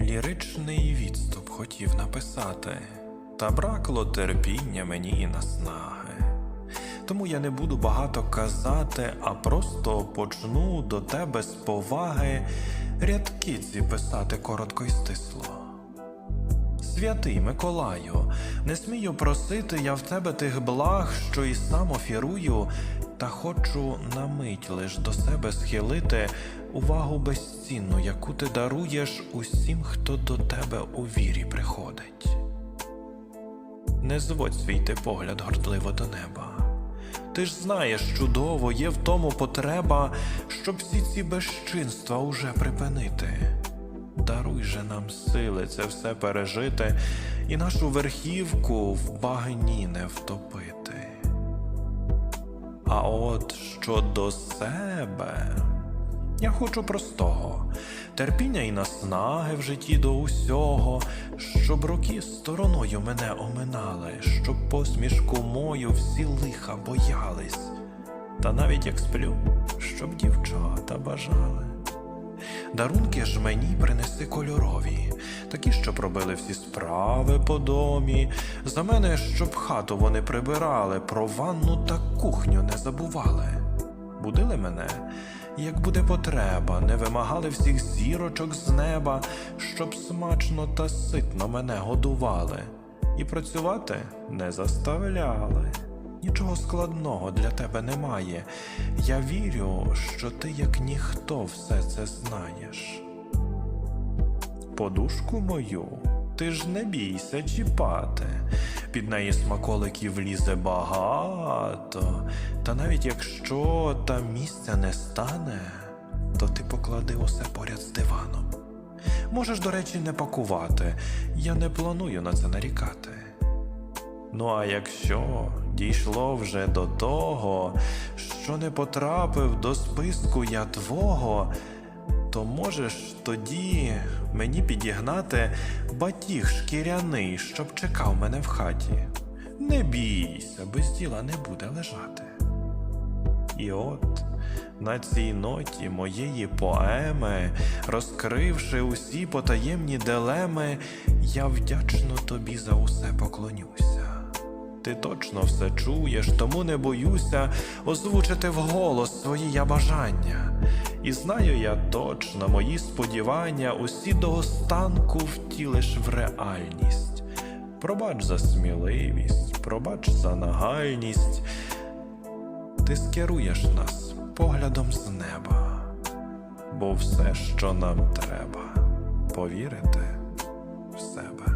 Ліричний відступ хотів написати, та бракло терпіння мені і наснаги. Тому я не буду багато казати, а просто почну до тебе з поваги рядки ці писати коротко і стисло. Святий Миколаю, не смію просити я в тебе тих благ, що і сам офірую, та хочу на мить лиш до себе схилити увагу безцінну, яку ти даруєш усім, хто до тебе у вірі приходить. Не зводь свій ти погляд гордливо до неба. Ти ж знаєш чудово, є в тому потреба, щоб всі ці безчинства уже припинити. Даруй же нам сили це все пережити і нашу верхівку в багні не втопити. А от щодо себе, я хочу простого терпіння і наснаги в житті до усього, щоб роки стороною мене оминали, щоб посмішку мою всі лиха боялись, та навіть як сплю, щоб дівчата бажали. Дарунки ж мені принеси кольорові, такі, щоб робили всі справи по домі. За мене, щоб хату вони прибирали, про ванну та кухню не забували. Будили мене, як буде потреба, не вимагали всіх зірочок з неба, щоб смачно та ситно мене годували, і працювати не заставляли. Нічого складного для тебе немає. Я вірю, що ти, як ніхто, все це знаєш. Подушку мою ти ж не бійся чіпати. Під неї смаколиків лізе багато. Та навіть якщо там місця не стане, то ти поклади усе поряд з диваном. Можеш, до речі, не пакувати. Я не планую на це нарікати. Ну а якщо дійшло вже до того, що не потрапив до списку я твого, то можеш тоді мені підігнати батіг шкіряний, щоб чекав мене в хаті. Не бійся, без діла не буде лежати. І от на цій ноті моєї поеми, розкривши усі потаємні дилеми, я вдячно тобі за усе поклонюся. Ти точно все чуєш, тому не боюся озвучити вголос свої я бажання. І знаю я точно мої сподівання усі до останку втілиш в реальність. Пробач за сміливість, пробач за нагальність. Ти скеруєш нас поглядом з неба, бо все, що нам треба, повірити в себе.